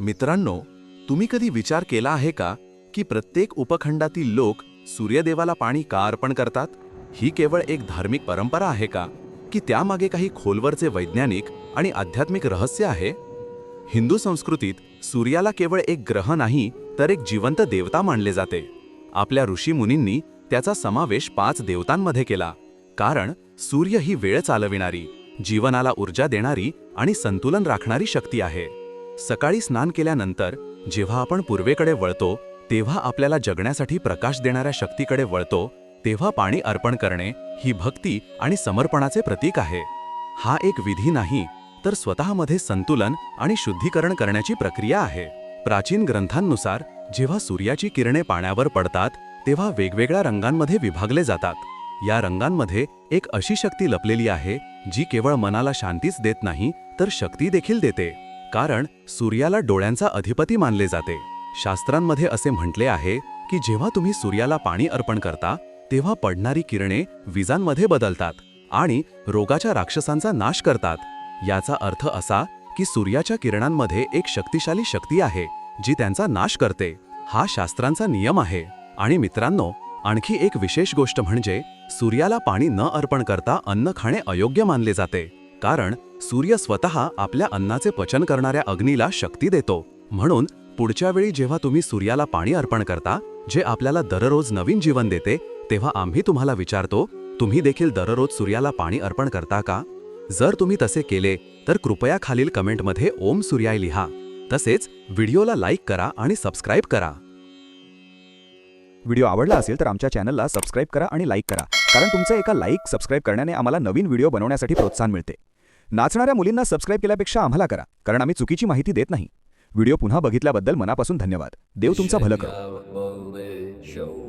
मित्रांनो तुम्ही कधी विचार केला आहे का की प्रत्येक उपखंडातील लोक सूर्यदेवाला पाणी का अर्पण करतात? ही केवळ एक धार्मिक परंपरा आहे का की त्यामागे काही खोलवरचे वैज्ञानिक आणि आध्यात्मिक रहस्य आहे? हिंदू संस्कृतीत सूर्याला केवळ एक ग्रह नाही तर एक जिवंत देवता मानले जाते. आपल्या ऋषीमुनींनी त्याचा समावेश पाच देवतांमध्ये केला. कारण सूर्य ही वेळ चालविणारी जीवनाला ऊर्जा देणारी आणि संतुलन राखणारी शक्ती आहे. सकाळी स्नान केल्यानंतर जेव्हा आपण पूर्वेकडे वळतो तेव्हा आपल्याला जगण्यासाठी प्रकाश देणाऱ्या शक्तीकडे वळतो तेव्हा पाणी अर्पण करणे ही भक्ती आणि समर्पणाचे प्रतीक आहे. हा एक विधी नाही तर स्वतःमध्ये संतुलन आणि शुद्धीकरण करण्याची प्रक्रिया आहे. प्राचीन ग्रंथांनुसार जेव्हा सूर्याची किरणे पाण्यावर पडतात तेव्हा वेगवेगळ्या रंगांमध्ये विभागले जातात. या रंगांमध्ये एक अशी शक्ती लपलेली आहे जी केवळ मनाला शांतीच देत नाही तर शक्ती देखील देते. कारण सूर्याला डोळ्यांचा अधिपती मानले जाते. शास्त्रांमध्ये असे म्हटले आहे की जेव्हा तुम्ही सूर्याला पाणी अर्पण करता तेव्हा पडणारी किरणे विजांमध्ये बदलतात आणि रोगाच्या राक्षसांचा नाश करतात. याचा अर्थ असा की सूर्याच्या किरणांमध्ये एक शक्तिशाली शक्ती आहे जी त्यांचा नाश करते. हा शास्त्रांचा नियम आहे. आणि मित्रांनो आणखी एक विशेष गोष्ट म्हणजे सूर्याला पाणी न अर्पण करता अन्न खाणे अयोग्य मानले जाते. कारण सूर्य स्वतः आपल्या अन्नाचे पचन करणाऱ्या अग्नीला शक्ती देतो. म्हणून पुढच्या वेळी जेव्हा तुम्ही सूर्याला पाणी अर्पण करता जे आपल्याला दररोज नवीन जीवन देते तेव्हा आम्ही तुम्हाला विचारतो तुम्ही देखील दररोज सूर्याला पाणी अर्पण करता का? जर तुम्ही तसे केले तर कृपया खालील कमेंटमध्ये ओम सूर्याय लिहा. तसेच व्हिडिओला लाईक करा आणि सबस्क्राईब करा. व्हिडिओ आवडला असेल तर आमच्या चॅनलला सबस्क्राईब करा आणि लाईक करा. कारण तुमचं एका लाईक सबस्क्राईब करण्याने आम्हाला नवीन व्हिडिओ बनवण्यासाठी प्रोत्साहन मिळते. नाचणाऱ्या मुलींना सबस्क्राईब केल्यापेक्षा आम्हाला करा कारण आम्ही चुकीची माहिती देत नाही. व्हिडिओ पुन्हा बघितल्याबद्दल मनापासून धन्यवाद. देव तुमचा भलं करो.